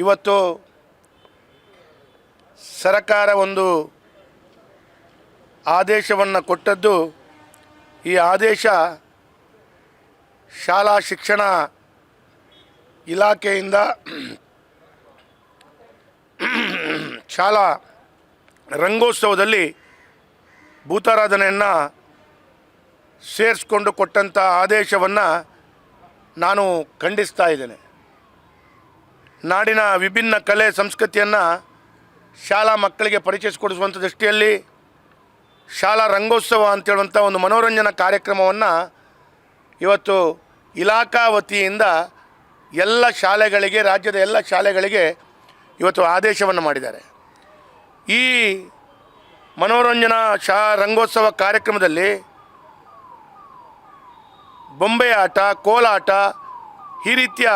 ಇವತ್ತು ಸರಕಾರ ಒಂದು ಆದೇಶವನ್ನು ಕೊಟ್ಟದ್ದು, ಈ ಆದೇಶ ಶಾಲಾ ಶಿಕ್ಷಣ ಇಲಾಖೆಯಿಂದ ಶಾಲಾ ರಂಗೋತ್ಸವದಲ್ಲಿ ಭೂತಾರಾಧನೆಯನ್ನು ಸೇರಿಸ್ಕೊಂಡು ಕೊಟ್ಟಂಥ ಆದೇಶವನ್ನು ನಾನು ಖಂಡಿಸ್ತಾ ಇದ್ದೇನೆ. ನಾಡಿನ ವಿಭಿನ್ನ ಕಲೆ ಸಂಸ್ಕೃತಿಯನ್ನು ಶಾಲಾ ಮಕ್ಕಳಿಗೆ ಪರಿಚಯಿಸಿಕೊಡಿಸುವಂಥ ದೃಷ್ಟಿಯಲ್ಲಿ ಶಾಲಾ ರಂಗೋತ್ಸವ ಅಂತೇಳುವಂಥ ಒಂದು ಮನೋರಂಜನಾ ಕಾರ್ಯಕ್ರಮವನ್ನು ಇವತ್ತು ಇಲಾಖಾ ವತಿಯಿಂದ ಎಲ್ಲ ಶಾಲೆಗಳಿಗೆ, ರಾಜ್ಯದ ಎಲ್ಲ ಶಾಲೆಗಳಿಗೆ ಇವತ್ತು ಆದೇಶವನ್ನು ಮಾಡಿದ್ದಾರೆ. ಈ ಮನೋರಂಜನಾ ಶಾ ರಂಗೋತ್ಸವ ಕಾರ್ಯಕ್ರಮದಲ್ಲಿ ಬೊಂಬೆ ಆಟ, ಕೋಲಾಟ ಈ ರೀತಿಯ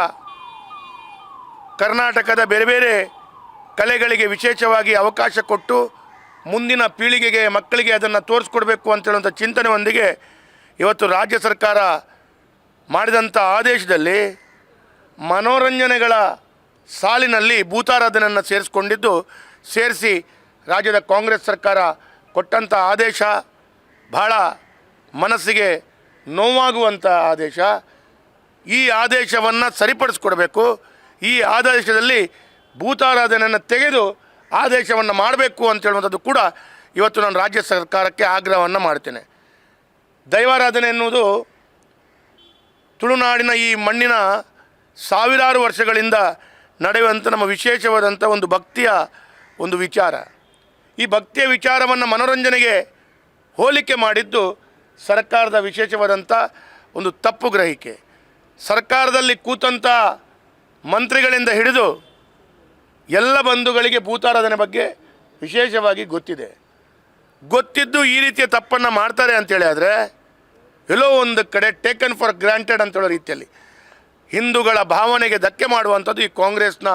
ಕರ್ನಾಟಕದ ಬೇರೆ ಬೇರೆ ಕಲೆಗಳಿಗೆ ವಿಶೇಷವಾಗಿ ಅವಕಾಶ ಕೊಟ್ಟು ಮುಂದಿನ ಪೀಳಿಗೆಗೆ, ಮಕ್ಕಳಿಗೆ ಅದನ್ನು ತೋರಿಸ್ಕೊಡ್ಬೇಕು ಅಂತೇಳುವಂಥ ಚಿಂತನೆಯೊಂದಿಗೆ ಇವತ್ತು ರಾಜ್ಯ ಸರ್ಕಾರ ಮಾಡಿದಂಥ ಆದೇಶದಲ್ಲಿ ಮನೋರಂಜನೆಗಳ ಸಾಲಿನಲ್ಲಿ ಭೂತಾರಾಧನೆಯನ್ನು ಸೇರಿಸ್ಕೊಂಡಿದ್ದು, ಸೇರಿಸಿ ರಾಜ್ಯದ ಕಾಂಗ್ರೆಸ್ ಸರ್ಕಾರ ಕೊಟ್ಟಂಥ ಆದೇಶ ಬಹಳ ಮನಸ್ಸಿಗೆ ನೋವಾಗುವಂಥ ಆದೇಶ. ಈ ಆದೇಶವನ್ನು ಸರಿಪಡಿಸ್ಕೊಡ್ಬೇಕು. ಈ ಆದೇಶದಲ್ಲಿ ಭೂತಾರಾಧನೆಯನ್ನು ತೆಗೆದು ಆದೇಶವನ್ನು ಮಾಡಬೇಕು ಅಂತ ಹೇಳುವಂಥದ್ದು ಕೂಡ ಇವತ್ತು ನಾನು ರಾಜ್ಯ ಸರ್ಕಾರಕ್ಕೆ ಆಗ್ರಹವನ್ನು ಮಾಡ್ತೇನೆ. ದೈವಾರಾಧನೆ ಎನ್ನುವುದು ತುಳುನಾಡಿನ ಈ ಮಣ್ಣಿನ ಸಾವಿರಾರು ವರ್ಷಗಳಿಂದ ನಡೆಯುವಂಥ ನಮ್ಮ ವಿಶೇಷವಾದಂಥ ಒಂದು ಭಕ್ತಿಯ ಒಂದು ವಿಚಾರ. ಈ ಭಕ್ತಿಯ ವಿಚಾರವನ್ನು ಮನೋರಂಜನೆಗೆ ಹೋಲಿಕೆ ಮಾಡಿದ್ದು ಸರ್ಕಾರದ ವಿಶೇಷವಾದಂಥ ಒಂದು ತಪ್ಪು ಗ್ರಹಿಕೆ. ಸರ್ಕಾರದಲ್ಲಿ ಕೂತಂಥ ಮಂತ್ರಿಗಳಿಂದ ಹಿಡಿದು ಎಲ್ಲ ಬಂಧುಗಳಿಗೆ ಭೂತಾರಾಧನೆ ಬಗ್ಗೆ ವಿಶೇಷವಾಗಿ ಗೊತ್ತಿದೆ. ಗೊತ್ತಿದ್ದು ಈ ರೀತಿಯ ತಪ್ಪನ್ನು ಮಾಡ್ತಾರೆ ಅಂತೇಳಿ ಆದರೆ, ಎಲ್ಲೋ ಒಂದು ಕಡೆ ಟೇಕನ್ ಫಾರ್ ಗ್ರಾಂಟೆಡ್ ಅಂತ ಹೇಳೋ ರೀತಿಯಲ್ಲಿ ಹಿಂದೂಗಳ ಭಾವನೆಗೆ ಧಕ್ಕೆ ಮಾಡುವಂಥದ್ದು ಈ ಕಾಂಗ್ರೆಸ್ನ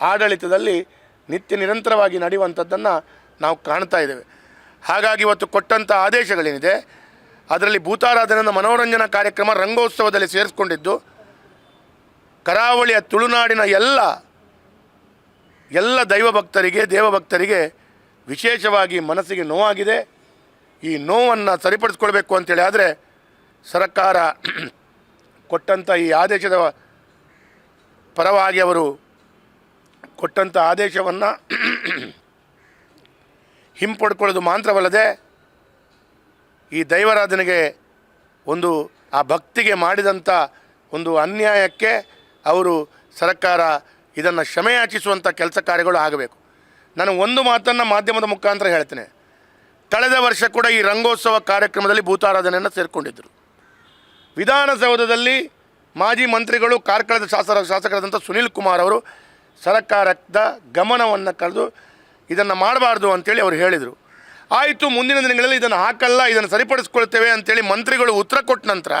ಆಡಳಿತದಲ್ಲಿ ನಿತ್ಯ ನಿರಂತರವಾಗಿ ನಡೆಯುವಂಥದ್ದನ್ನು ನಾವು ಕಾಣ್ತಾ ಇದ್ದೇವೆ. ಹಾಗಾಗಿ ಇವತ್ತು ಕೊಟ್ಟಂಥ ಆದೇಶಗಳೇನಿದೆ, ಅದರಲ್ಲಿ ಭೂತಾರಾಧನೆಯ ಮನೋರಂಜನಾ ಕಾರ್ಯಕ್ರಮ ರಂಗೋತ್ಸವದಲ್ಲಿ ಸೇರಿಸ್ಕೊಂಡಿದ್ದು ಕರಾವಳಿಯ ತುಳುನಾಡಿನ ಎಲ್ಲ ಎಲ್ಲ ದೈವ ಭಕ್ತರಿಗೆ ದೇವಭಕ್ತರಿಗೆ ವಿಶೇಷವಾಗಿ ಮನಸ್ಸಿಗೆ ನೋವಾಗಿದೆ. ಈ ನೋವನ್ನು ಸರಿಪಡಿಸ್ಕೊಳ್ಬೇಕು ಅಂತೇಳಿ ಆದರೆ ಸರ್ಕಾರ ಕೊಟ್ಟಂಥ ಈ ಆದೇಶದ ಪರವಾಗಿ ಅವರು ಕೊಟ್ಟಂಥ ಆದೇಶವನ್ನು ಹಿಂಪಡ್ಕೊಳ್ಳೋದು ಮಾತ್ರವಲ್ಲದೆ ಈ ದೈವರಾಧನೆಗೆ ಒಂದು, ಆ ಭಕ್ತಿಗೆ ಮಾಡಿದಂಥ ಒಂದು ಅನ್ಯಾಯಕ್ಕೆ ಅವರು ಸರ್ಕಾರ ಇದನ್ನು ಕ್ಷಮೆಯಾಚಿಸುವಂಥ ಕೆಲಸ ಕಾರ್ಯಗಳು ಆಗಬೇಕು. ನಾನು ಒಂದು ಮಾತನ್ನು ಮಾಧ್ಯಮದ ಮುಖಾಂತರ ಹೇಳ್ತೇನೆ. ಕಳೆದ ವರ್ಷ ಕೂಡ ಈ ರಂಗೋತ್ಸವ ಕಾರ್ಯಕ್ರಮದಲ್ಲಿ ಭೂತಾರಾಧನೆಯನ್ನು ಸೇರಿಕೊಂಡಿದ್ದರು ವಿಧಾನಸೌಧದಲ್ಲಿ ಮಾಜಿ ಮಂತ್ರಿಗಳು ಕಾರ್ಕಳದ ಶಾಸಕ ಶಾಸಕರಾದಂಥ ಸುನೀಲ್ ಕುಮಾರ್ ಅವರು ಸರ್ಕಾರದ ಗಮನವನ್ನು ಕರೆದು ಇದನ್ನು ಮಾಡಬಾರ್ದು ಅಂತೇಳಿ ಅವರು ಹೇಳಿದರು. ಆಯಿತು, ಮುಂದಿನ ದಿನಗಳಲ್ಲಿ ಇದನ್ನು ಹಾಕಲ್ಲ, ಇದನ್ನು ಸರಿಪಡಿಸ್ಕೊಳ್ತೇವೆ ಅಂತೇಳಿ ಮಂತ್ರಿಗಳು ಉತ್ತರ ಕೊಟ್ಟ ನಂತರ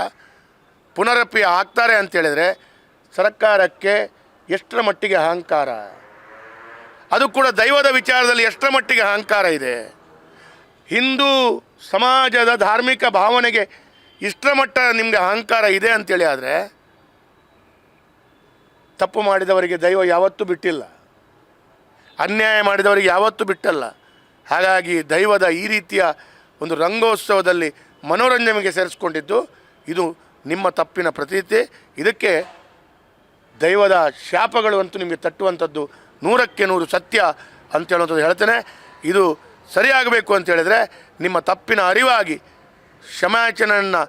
ಪುನರಪ್ಪಿ ಹಾಕ್ತಾರೆ ಅಂತೇಳಿದರೆ ಸರ್ಕಾರಕ್ಕೆ ಎಷ್ಟರ ಮಟ್ಟಿಗೆ ಅಹಂಕಾರ? ಅದು ಕೂಡ ದೈವದ ವಿಚಾರದಲ್ಲಿ ಎಷ್ಟರ ಮಟ್ಟಿಗೆ ಅಹಂಕಾರ ಇದೆ? ಹಿಂದೂ ಸಮಾಜದ ಧಾರ್ಮಿಕ ಭಾವನೆಗೆ ಇಷ್ಟರ ಮಟ್ಟ ನಿಮಗೆ ಅಹಂಕಾರ ಇದೆ ಅಂತೇಳಿ ಆದರೆ, ತಪ್ಪು ಮಾಡಿದವರಿಗೆ ದೈವ ಯಾವತ್ತೂ ಬಿಟ್ಟಿಲ್ಲ. ಅನ್ಯಾಯ ಮಾಡಿದವರಿಗೆ ಯಾವತ್ತೂ ಬಿಟ್ಟಲ್ಲ. ಹಾಗಾಗಿ ದೈವದ ಈ ರೀತಿಯ ಒಂದು ರಂಗೋತ್ಸವದಲ್ಲಿ ಮನೋರಂಜನೆಗೆ ಸೇರಿಸ್ಕೊಂಡಿದ್ದು ಇದು ನಿಮ್ಮ ತಪ್ಪಿನ ಪ್ರತೀತಿ. ಇದಕ್ಕೆ ದೈವದ ಶಾಪಗಳು ಅಂತೂ ನಿಮಗೆ ತಟ್ಟುವಂಥದ್ದು ನೂರಕ್ಕೆ ನೂರು ಸತ್ಯ ಅಂತ ಹೇಳುವಂಥದ್ದು ಹೇಳ್ತೇನೆ. ಇದು ಸರಿಯಾಗಬೇಕು ಅಂತ ಹೇಳಿದರೆ ನಿಮ್ಮ ತಪ್ಪಿನ ಅರಿವಾಗಿ ಕ್ಷಮಾಯಾಚನೆಯನ್ನು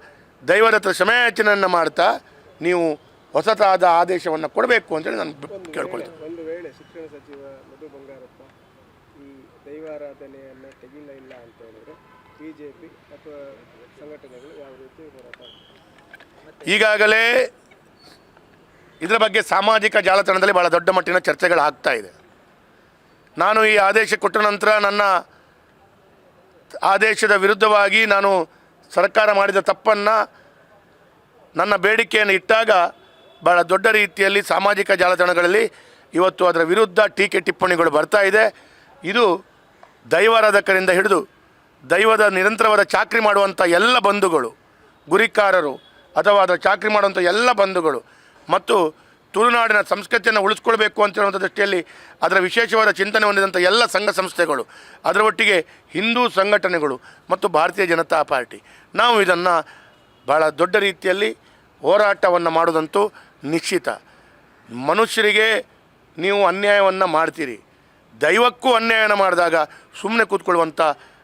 ದೈವದ ಹತ್ರ ಕ್ಷಮಾಯಾಚನೆಯನ್ನು ಮಾಡ್ತಾ ನೀವು ಹೊಸತಾದ ಆದೇಶವನ್ನು ಕೊಡಬೇಕು ಅಂತೇಳಿ ನಾನು ಕೇಳ್ಕೊಳ್ತೇನೆ. ಒಂದು ವೇಳೆ ಶಿಕ್ಷಣ ಸಚಿವ ಮಧು ಬಂಗಾರಪ್ಪ ಈ ದೈವಾರಾಧನೆಯನ್ನು ತೆಗಿಲ್ಲ ಇಲ್ಲ ಅಂತ ಹೇಳಿದರೆ ಬಿ ಜೆ ಪಿ ಅಥವಾ ಸಂಘಟನೆಗಳು ಯಾವ ರೀತಿ ಹೋರಾಟ ಈಗಾಗಲೇ ಇದರ ಬಗ್ಗೆ ಸಾಮಾಜಿಕ ಜಾಲತಾಣದಲ್ಲಿ ಭಾಳ ದೊಡ್ಡ ಮಟ್ಟಿನ ಚರ್ಚೆಗಳು ಆಗ್ತಾ ಇದೆ. ನಾನು ಈ ಆದೇಶ ಕೊಟ್ಟ ನಂತರ ನನ್ನ ಆದೇಶದ ವಿರುದ್ಧವಾಗಿ ನಾನು ಸರ್ಕಾರ ಮಾಡಿದ ತಪ್ಪನ್ನು ನನ್ನ ಬೇಡಿಕೆಯನ್ನು ಇಟ್ಟಾಗ ಭಾಳ ದೊಡ್ಡ ರೀತಿಯಲ್ಲಿ ಸಾಮಾಜಿಕ ಜಾಲತಾಣಗಳಲ್ಲಿ ಇವತ್ತು ಅದರ ವಿರುದ್ಧ ಟೀಕೆ ಟಿಪ್ಪಣಿಗಳು ಬರ್ತಾ ಇದೆ. ಇದು ದೈವಾರಾಧಕರಿಂದ ಹಿಡಿದು ದೈವದ ನಿರಂತರವಾದ ಚಾಕ್ರಿ ಮಾಡುವಂಥ ಎಲ್ಲ ಬಂಧುಗಳು, ಗುರಿಕಾರರು ಅಥವಾ ಅದರ ಚಾಕ್ರಿ ಮಾಡುವಂಥ ಎಲ್ಲ ಬಂಧುಗಳು ಮತ್ತು ತುಳುನಾಡಿನ ಸಂಸ್ಕೃತಿಯನ್ನು ಉಳಿಸ್ಕೊಳ್ಬೇಕು ಅಂತ ದೃಷ್ಟಿಯಲ್ಲಿ ಅದರ ವಿಶೇಷವಾದ ಚಿಂತನೆ ಹೊಂದಿದಂಥ ಎಲ್ಲ ಸಂಘ ಸಂಸ್ಥೆಗಳು, ಅದರ ಒಟ್ಟಿಗೆ ಹಿಂದೂ ಸಂಘಟನೆಗಳು ಮತ್ತು ಭಾರತೀಯ ಜನತಾ ಪಾರ್ಟಿ. ನಾವು ಇದನ್ನು ಭಾಳ ದೊಡ್ಡ ರೀತಿಯಲ್ಲಿ ಹೋರಾಟವನ್ನು ಮಾಡೋದಂತೂ ನಿಶ್ಚಿತ. ಮನುಷ್ಯರಿಗೆ ನೀವು ಅನ್ಯಾಯವನ್ನು ಮಾಡ್ತೀರಿ. ದೈವಕ್ಕೂ ಅನ್ಯಾಯನ ಮಾಡಿದಾಗ ಸುಮ್ಮನೆ ಕೂತ್ಕೊಳ್ಳುವಂಥ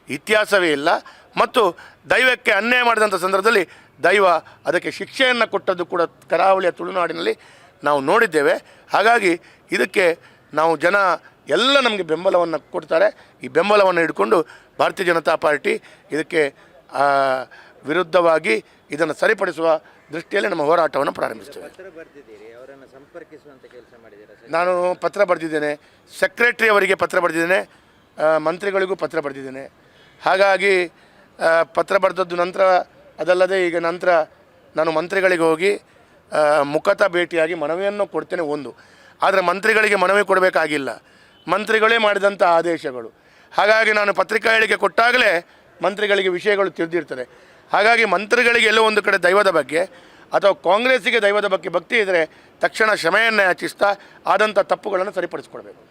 ಇತಿಹಾಸವೇ ಇಲ್ಲ. ಮತ್ತು ದೈವಕ್ಕೆ ಅನ್ಯಾಯ ಮಾಡಿದಂಥ ಸಂದರ್ಭದಲ್ಲಿ ದೈವ ಅದಕ್ಕೆ ಶಿಕ್ಷೆಯನ್ನು ಕೊಟ್ಟದ್ದು ಕೂಡ ಕರಾವಳಿಯ ತುಳುನಾಡಿನಲ್ಲಿ ನಾವು ನೋಡಿದ್ದೇವೆ. ಹಾಗಾಗಿ ಇದಕ್ಕೆ ನಾವು ಜನ ಎಲ್ಲ ನಮಗೆ ಬೆಂಬಲವನ್ನು ಕೊಡ್ತಾರೆ. ಈ ಬೆಂಬಲವನ್ನು ಹಿಡ್ಕೊಂಡು ಭಾರತೀಯ ಜನತಾ ಪಾರ್ಟಿ ಇದಕ್ಕೆ ವಿರುದ್ಧವಾಗಿ ಇದನ್ನು ಸರಿಪಡಿಸುವ ದೃಷ್ಟಿಯಲ್ಲಿ ನಮ್ಮ ಹೋರಾಟವನ್ನು ಪ್ರಾರಂಭಿಸ್ತೇವೆ ನಾನು ಪತ್ರ ಬರೆದಿದ್ದೇನೆ. ಸೆಕ್ರೆಟರಿ ಅವರಿಗೆ ಪತ್ರ ಬರೆದಿದ್ದೇನೆ. ಮಂತ್ರಿಗಳಿಗೂ ಪತ್ರ ಬರೆದಿದ್ದೇನೆ. ಹಾಗಾಗಿ ಪತ್ರ ಬರೆದದ್ದು ನಂತರ ಅದಲ್ಲದೆ ಈಗ ನಂತರ ನಾನು ಮಂತ್ರಿಗಳಿಗೆ ಹೋಗಿ ಮುಖತ ಭೇಟಿಯಾಗಿ ಮನವಿಯನ್ನು ಕೊಡ್ತೇನೆ ಒಂದು. ಆದರೆ ಮಂತ್ರಿಗಳಿಗೆ ಮನವಿ ಕೊಡಬೇಕಾಗಿಲ್ಲ. ಮಂತ್ರಿಗಳೇ ಮಾಡಿದಂಥ ಆದೇಶಗಳು. ಹಾಗಾಗಿ ನಾನು ಪತ್ರಿಕಾ ಹೇಳಿಕೆ ಕೊಟ್ಟಾಗಲೇ ಮಂತ್ರಿಗಳಿಗೆ ವಿಷಯಗಳು ತಿಳಿದಿರ್ತದೆ. ಹಾಗಾಗಿ ಮಂತ್ರಿಗಳಿಗೆ ಎಲ್ಲೋ ಒಂದು ಕಡೆ ದೈವದ ಬಗ್ಗೆ ಅಥವಾ ಕಾಂಗ್ರೆಸ್ಸಿಗೆ ದೈವದ ಬಗ್ಗೆ ಭಕ್ತಿ ಇದ್ದರೆ ತಕ್ಷಣ ಕ್ಷಮೆಯನ್ನು ಯಾಚಿಸ್ತಾ ಆದಂಥ ತಪ್ಪುಗಳನ್ನು ಸರಿಪಡಿಸ್ಕೊಳ್ಬೇಕು.